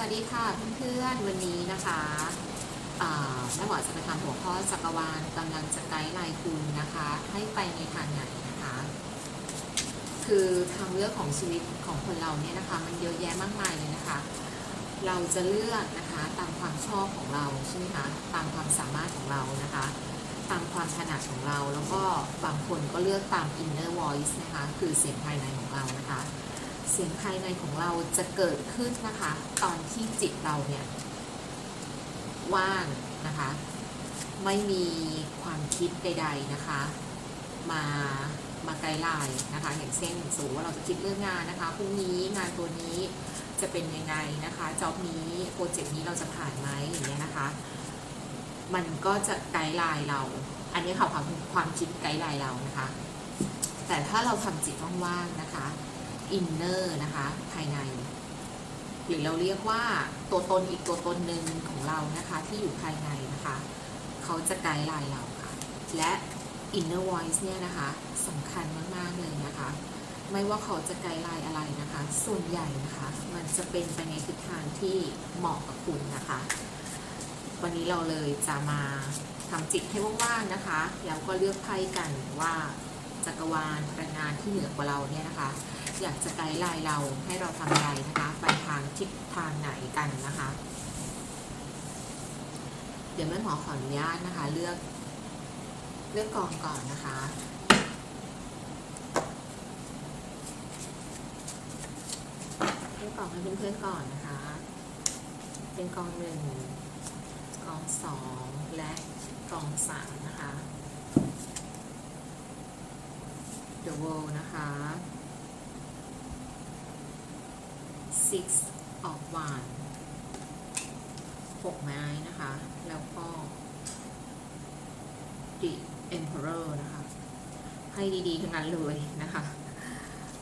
วัสดีค่ะเพื่อนๆวันนี้นะคะแม่หมอจะไปทำหัวข้อจักรวาลกำลังจะไกด์ไลน์คุณนะคะ ให้ไปในทางไหนนะคะ คือทางเลือกของชีวิตของคนเราเนี่ยนะคะ มันเยอะแยะมากมายเลยนะคะ เราจะเลือกนะคะตามความชอบของเราใช่ไหมคะตามความสามารถของเรานะคะ ตามความถนัดของเราแล้วก็บางคนก็เลือกตาม inner voice นะคะ คือเสียงภายในของเรานะคะ เสียงภายในของเราจะเกิดขึ้นนะคะ ตอนที่จิตเราเนี่ย ว่างนะคะ ไม่มีความคิดใด ๆนะคะ มามาไกด์ไลน์นะคะ อย่างเช่นสมมติว่าเราจะคิดเรื่องงานนะคะพรุ่งนี้งานตัวนี้จะเป็นยังไงนะคะจ็อบนี้โปรเจกต์นี้เราจะผ่านไหมอย่างเงี้ยนะคะ มันก็จะไกด์ไลน์เรา อันนี้ค่ะความความคิดไกด์ไลน์เรานะคะ แต่ถ้าเราทำจิตว่างๆนะคะ อินเนอร์นะคะ ภายใน หรือเราเรียกว่าตัวตนอีกตัวตนหนึ่งของเรานะคะ ที่อยู่ภายในนะคะ เขาจะไกด์ไลน์เราค่ะ และ inner voice เนี่ยนะคะสำคัญมากๆเลยนะคะ ไม่ว่าเขาจะไกด์ไลน์อะไรนะคะ ส่วนใหญ่นะคะ มันจะเป็นไปในทิศทางที่เหมาะกับคุณนะคะ วันนี้เราเลยจะมาทำจิตให้ว่างๆนะคะ แล้วก็เลือกไพ่กันว่าจักรวาลพลังงานที่เหนือกว่าเราเนี่ยนะคะ อยากจะไกด์ไลน์เราให้เราทำอะไรนะคะไปทางทิศทางไหนกันนะคะ เดี๋ยวแม่หมอขออนุญาตนะคะ เลือก เลือกกองก่อนนะคะเลือกกองให้เพื่อนๆก่อนนะคะ เป็นกองหนึ่งกองสองและกองสามนะคะ The World นะคะ six of wands หกไม้นะคะ แล้วก็ the emperor นะคะให้ดีๆทั้งนั้นเลยนะคะ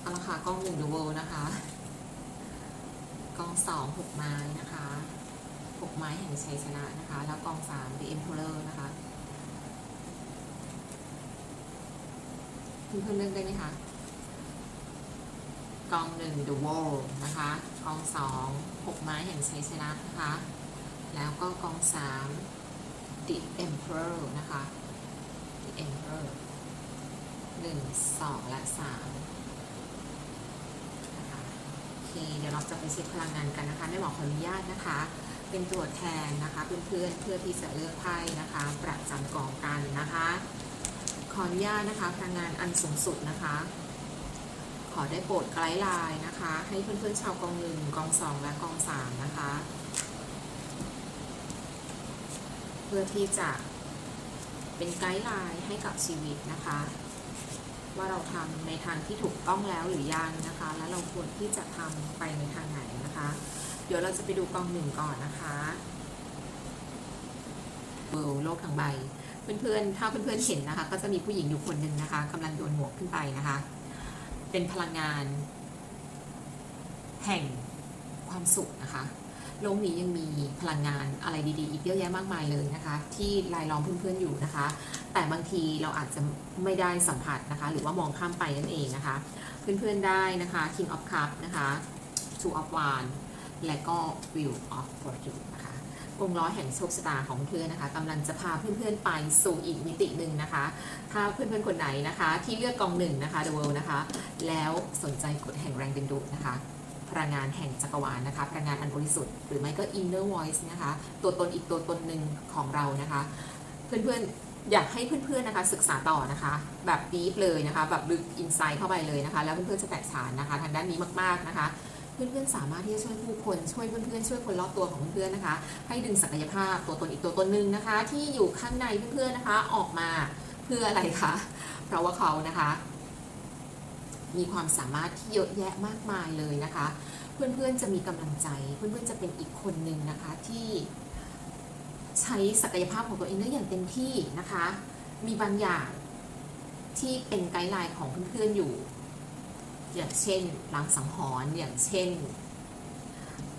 เอาละค่ะกล้องหนึ่ง the world นะคะกล้องสองหกไม้นะคะหกไม้แห่งชัยชนะนะคะ แล้วกองสาม the emperor นะคะเพื่อนๆเลือกได้ไหมคะกองหนึ่ง The Wall นะคะ กองสองหกไม้แห่งชัยชนะนะคะ แล้วก็กองสาม The Emperor นะคะ The Emperor หนึ่งสองและสามนะคะโอเคเดี๋ยวเราจะไปเช็คพลังงานกันนะคะไม่หมอขออนุญาตนะคะ เป็นตัวแทนนะคะเพื่อนๆเพื่อที่จะเลือกไพ่นะคะ ประจำกองกันนะคะ ขออนุญาตนะคะพลังงานอันสูงสุดนะคะ อได้โปรดไกด์ไลน์นะคะ ให้เพื่อนๆชาวกองหนึ่งกองสองและกองสามนะคะ เพื่อที่จะเป็นไกด์ไลน์ให้กับชีวิตนะคะ ว่าเราทำในทางที่ถูกต้องแล้วหรือยังนะคะ และเราควรที่จะทำไปในทางไหนนะคะ เดี๋ยวเราจะไปดูกองหนึ่งก่อนนะคะเวิลโลกทั้งใบ เพื่อนๆ ถ้าเพื่อนๆเห็นนะคะ ก็จะมีผู้หญิงอยู่คนหนึ่งนะคะกำลังโยนหมวกขึ้นไปนะคะ เป็นพลังงาน แห่งความสุขนะคะ โลกนี้ยังมีพลังงานอะไรดีๆ อีกเยอะแยะมากมายเลยนะคะ ที่รายล้อมเพื่อนๆอยู่นะคะ แต่บางทีเราอาจจะไม่ได้สัมผัสนะคะ หรือว่ามองข้ามไปนั่นเองนะคะ เพื่อนๆได้นะคะ King of Cup นะคะ Two of Wands และก็ Wheel of Fortune นะคะ วงล้อแห่งโชคชะตาของเพื่อนนะคะกำลังจะพาเพื่อนๆไปสู่อีกมิติหนึ่งนะคะ ถ้าเพื่อนๆคนไหนนะคะ ที่เลือกกองหนึ่งนะคะ The World นะคะ แล้วสนใจกฎแห่งแรงดึงดูดนะคะพลังงานแห่งจักรวาลนะคะพลังงานอันบริสุทธิ์หรือไม่ก็ inner voice นะคะ ตัวตนอีกตัวตนหนึ่งของเรานะคะ เพื่อนๆอยากให้เพื่อนๆนะคะ ศึกษาต่อนะคะ แบบดีฟเลยนะคะ แบบลึกอินไซต์เข้าไปเลยนะคะ แล้วเพื่อนๆจะแตกฉานนะคะ ทางด้านนี้มากๆนะคะ เพื่อนๆสามารถที่จะช่วยผู้คนช่วยเพื่อนๆช่วยคนรอบตัวของเพื่อนๆนะคะ ให้ดึงศักยภาพตัวตนอีกตัวตนหนึ่งนะคะ ที่อยู่ข้างในเพื่อนๆนะคะออกมาเพื่ออะไรคะเพราะว่าเขานะคะ มีความสามารถที่เยอะแยะมากมายเลยนะคะ เพื่อนๆจะมีกำลังใจ เพื่อนๆจะเป็นอีกคนหนึ่งนะคะที่ใช้ศักยภาพของตัวเองได้อย่างเต็มที่นะคะ มีบางอย่างที่เป็นไกด์ไลน์ของเพื่อนๆอยู่ อย่างเช่นลางสังหรณ์อย่างเช่น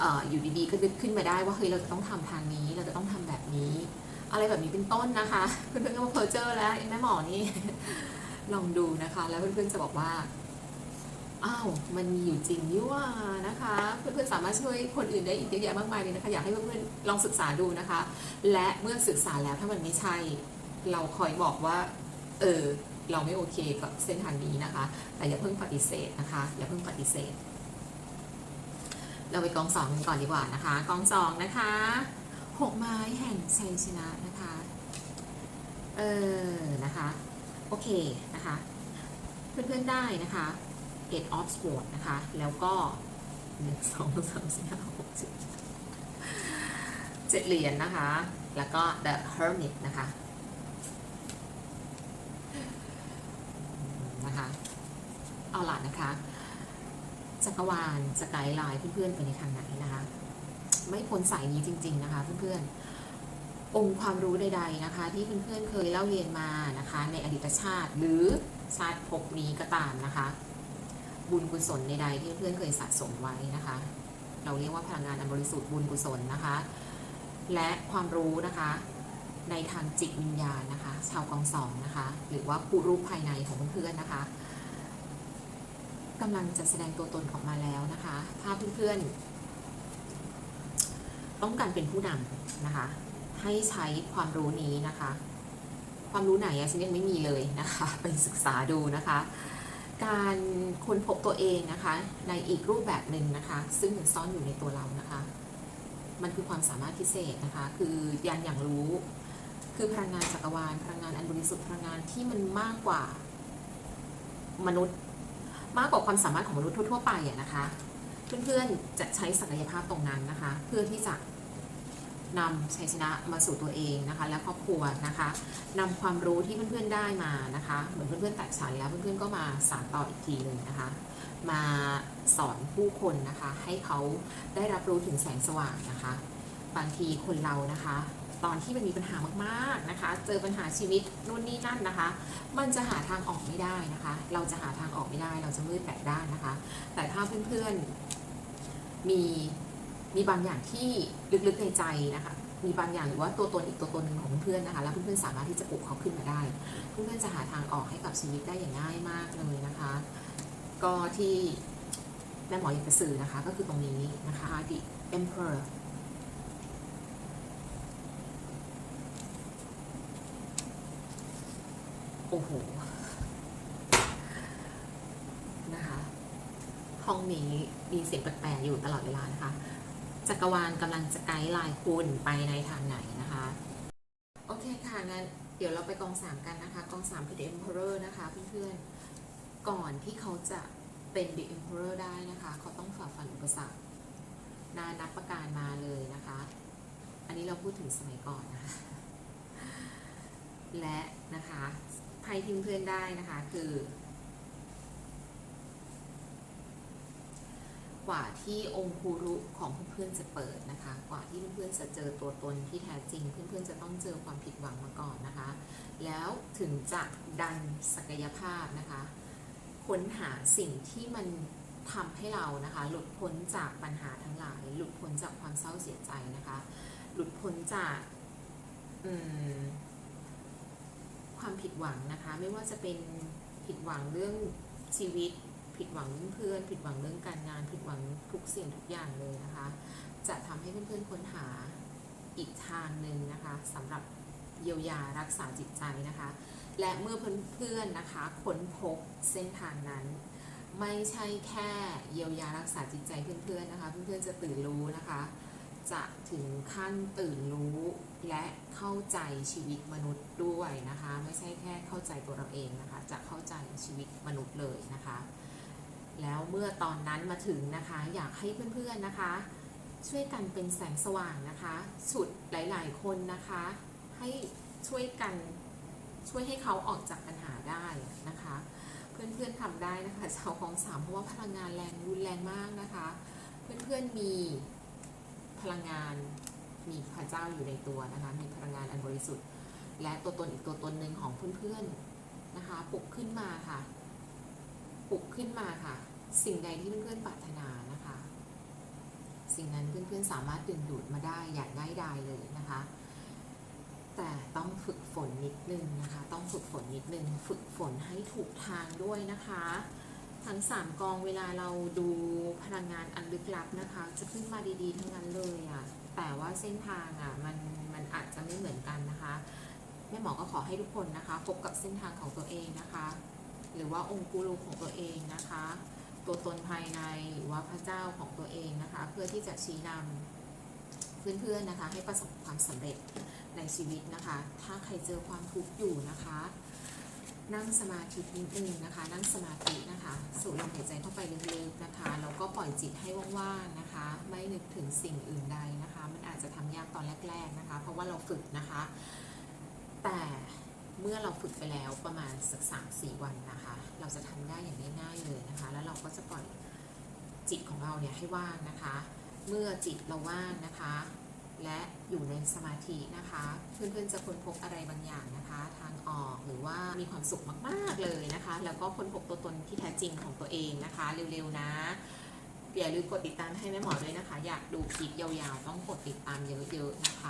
ออยู่ดีๆก็นึกขึ้นมาได้ว่าเฮ้ยเราจะต้องทำทางนี้ เราจะต้องทำแบบนี้ อะไรแบบนี้เป็นต้นนะคะ เพื่อนๆก็มาเพอเจอร์แล้วแม่หมอนี่ลองดูนะคะ แล้วเพื่อนๆจะบอกว่าอ้าวมันมีอยู่จริงนี่ว่านะคะ เพื่อนๆสามารถช่วยคนอื่นได้อีกเยอะแยะมากมายเลยนะคะ อยากให้เพื่อนๆลองศึกษาดูนะคะ และเมื่อศึกษาแล้วถ้ามันไม่ใช่ เราคอยบอกว่า เออ เราไม่โอเคกับเส้นทางนี้นะคะ แต่อย่าเพิ่งปฏิเสธนะคะ อย่าเพิ่งปฏิเสธ เราไปกองสองกันก่อนดีกว่านะคะ กองสองนะคะหกไม้แห่งชัยชนะนะคะ เออนะคะ โอเคนะคะ เพื่อนๆได้นะคะ eight of swords นะคะ แล้วก็หนึ่งสองสามสี่ห้าหกเจ็ดเจ็ดเหรียญนะคะ แล้วก็ the hermit นะคะ เอาล่ะนะคะจักรวาลจะไกด์ไลน์เพื่อนๆไปในทางไหนนะคะ ไม่พ้นสายนี้จริง ๆนะคะ เพื่อนๆองค์ความรู้ใด ๆนะคะ ที่เพื่อนๆเคยเล่าเรียนมานะคะ ในอดีตชาติหรือชาติภพนี้ก็ตามนะคะ บุญกุศลใดๆที่เพื่อนๆเคยสะสมไว้นะคะ เราเรียกว่าพลังงานอันบริสุทธิ์บุญกุศลนะคะ และความรู้นะคะในทางจิตวิญญาณนะคะ ชาวกองสองนะคะ หรือว่าผู้รู้ภายในของเพื่อนๆนะคะ กำลังจะแสดงตัวตนออกมาแล้วนะคะ ถ้าเพื่อนๆ ต้องการเป็นผู้นำนะคะ ให้ใช้ความรู้นี้นะคะ ความรู้ไหนอะฉันยังไม่มีเลยนะคะ ไปศึกษาดูนะคะ การค้นพบตัวเองนะคะ ในอีกรูปแบบหนึ่งนะคะ ซึ่งซ่อนอยู่ในตัวเรานะคะ มันคือความสามารถพิเศษนะคะ คือยันอย่างรู้คือพลังงานจักรวาลพลังงานอันบริสุทธิ์พลังงานที่มันมากกว่ามนุษย์ มากกว่าความสามารถของมนุษย์ทั่วๆไปอะนะคะ เพื่อนๆจะใช้ศักยภาพตรงนั้นนะคะ เพื่อที่จะนำชัยชนะมาสู่ตัวเองนะคะ และครอบครัวนะคะนำความรู้ที่เพื่อนๆได้มานะคะ เหมือนเพื่อนๆแตกฉานแล้วเพื่อนๆก็มาสานต่ออีกทีหนึ่งนะคะ มาสอนผู้คนนะคะ ให้เขาได้รับรู้ถึงแสงสว่างนะคะ บางทีคนเรานะคะ ตอนที่มันมีปัญหามากๆนะคะ เจอปัญหาชีวิตนู่นนี่นั่นนะคะ มันจะหาทางออกไม่ได้นะคะ เราจะหาทางออกไม่ได้ เราจะมืดแปดด้านนะคะ แต่ถ้าเพื่อนๆมีมีบางอย่างที่ลึกๆในใจนะคะ มีบางอย่างหรือว่าตัวตนอีกตัวตนหนึ่งของเพื่อนนะคะ แล้วเพื่อนๆสามารถที่จะปลุกเขาขึ้นมาได้ เพื่อนๆจะหาทางออกให้กับชีวิตได้อย่างง่ายมากเลยนะคะ ก็ที่แม่หมออยากจะสื่อนะคะ ก็คือตรงนี้นะคะ the emperor อ้โหนะคะห้องนี้มีเสียงแปลกๆอยู่ตลอดเวลานะคะ จักรวาลกำลังจะไกด์ไลน์คุณไปในทางไหนนะคะ โอเคค่ะงั้นเดี๋ยวเราไปกองสามกันนะคะ กองสามคือ The Emperor นะคะเพื่อนๆ ก่อนที่เขาจะเป็น The Emperor ได้นะคะ เขาต้องฝ่าฟันอุปสรรคนานับประการมาเลยนะคะ อันนี้เราพูดถึงสมัยก่อนนะคะ และนะคะ ไพ่ที่เพื่อนได้นะคะคือ กว่าที่องค์ครูรุของเพื่อนๆจะเปิดนะคะ กว่าที่เพื่อนๆจะเจอตัวตนที่แท้จริง เพื่อนๆจะต้องเจอความผิดหวังมาก่อนนะคะ แล้วถึงจะดันศักยภาพนะคะ ค้นหาสิ่งที่มันทำให้เรานะคะ หลุดพ้นจากปัญหาทั้งหลาย หลุดพ้นจากความเศร้าเสียใจนะคะ หลุดพ้นจากอืม ความผิดหวังนะคะ ไม่ว่าจะเป็นผิดหวังเรื่องชีวิต ผิดหวังเรื่องเพื่อน ผิดหวังเรื่องการงาน ผิดหวังทุกสิ่งทุกอย่างเลยนะคะ จะทำให้เพื่อนๆค้นหาอีกทางหนึ่งนะคะสำหรับเยียวยารักษาจิตใจนะคะ และเมื่อเพื่อนๆนะคะค้นพบเส้นทางนั้นไม่ใช่แค่เยียวยารักษาจิตใจเพื่อนๆนะคะ เพื่อนๆจะตื่นรู้นะคะ จะถึงขั้นตื่นรู้และเข้าใจชีวิตมนุษย์ด้วยนะคะ ไม่ใช่แค่เข้าใจตัวเราเองนะคะ จะเข้าใจชีวิตมนุษย์เลยนะคะ แล้วเมื่อตอนนั้นมาถึงนะคะ อยากให้เพื่อนๆนะคะ ช่วยกันเป็นแสงสว่างนะคะฉุดหลายๆคนนะคะ ให้ช่วยกันช่วยให้เขาออกจากปัญหาได้นะคะ เพื่อนๆทำได้นะคะชาวของสามเพราะว่าพลังงานแรงรุนแรงมากนะคะ เพื่อนๆมี พลังงานมีพระเจ้าอยู่ในตัวนะคะ มีพลังงานอันบริสุทธิ์ และตัวตนอีกตัวตนหนึ่งของเพื่อนๆนะคะปลุกขึ้นมาค่ะปลุกขึ้นมาค่ะ สิ่งใดที่เพื่อนๆปรารถนานะคะ สิ่งนั้นเพื่อนๆสามารถดึงดูดมาได้อย่างง่ายดายเลยนะคะ แต่ต้องฝึกฝนนิดนึงนะคะ ต้องฝึกฝนนิดนึง ฝึกฝนให้ถูกทางด้วยนะคะ ทั้งสามกองเวลาเราดูพลังงานอันลึกลับนะคะ จะขึ้นมาดีๆ ทั้งนั้นเลยอะ่ะแต่ว่าเส้นทางอะ่ะมันมันอาจจะไม่เหมือนกันนะคะแม่หมอก็ขอให้ทุกคนนะคะพบกับเส้นทางของตัวเองนะคะ หรือว่าองค์กูรูของตัวเองนะคะ ตัวตนภายในหรือว่าพระเจ้าของตัวเองนะคะ เพื่อที่จะชี้นำเพื่อนๆนะคะ ให้ประสบความสำเร็จในชีวิตนะคะ ถ้าใครเจอความทุกข์อยู่นะคะ นั่งสมาธินิดนึงนะคะ นั่งสมาธินะคะสูดลมหายใจเข้าไปลึกๆนะคะแล้วก็ปล่อยจิตให้ว่างๆนะคะ ไม่นึกถึงสิ่งอื่นใดนะคะ มันอาจจะทำยากตอนแรก ๆนะคะ เพราะว่าเราฝึกนะคะ แต่เมื่อเราฝึกไปแล้วประมาณสักสามสี่วันนะคะ เราจะทำได้อย่างง่ายๆเลยนะคะ แล้วเราก็จะปล่อยจิตของเราเนี่ยให้ว่างนะคะ เมื่อจิตเราว่างนะคะ และอยู่ในสมาธินะคะ เพื่อนๆจะค้นพบอะไรบางอย่างนะคะ อกหรือว่ามีความสุขมาก ๆ เลยนะคะ แล้วก็ค้นพบตัวตนที่แท้จริงของตัวเองนะคะ เร็ว ๆ นะอย่าลืมกดติดตามให้แม่หมอด้วยนะคะ อยากดูคลิปยาวๆ ต้องกดติดตามเยอะ ๆ นะคะ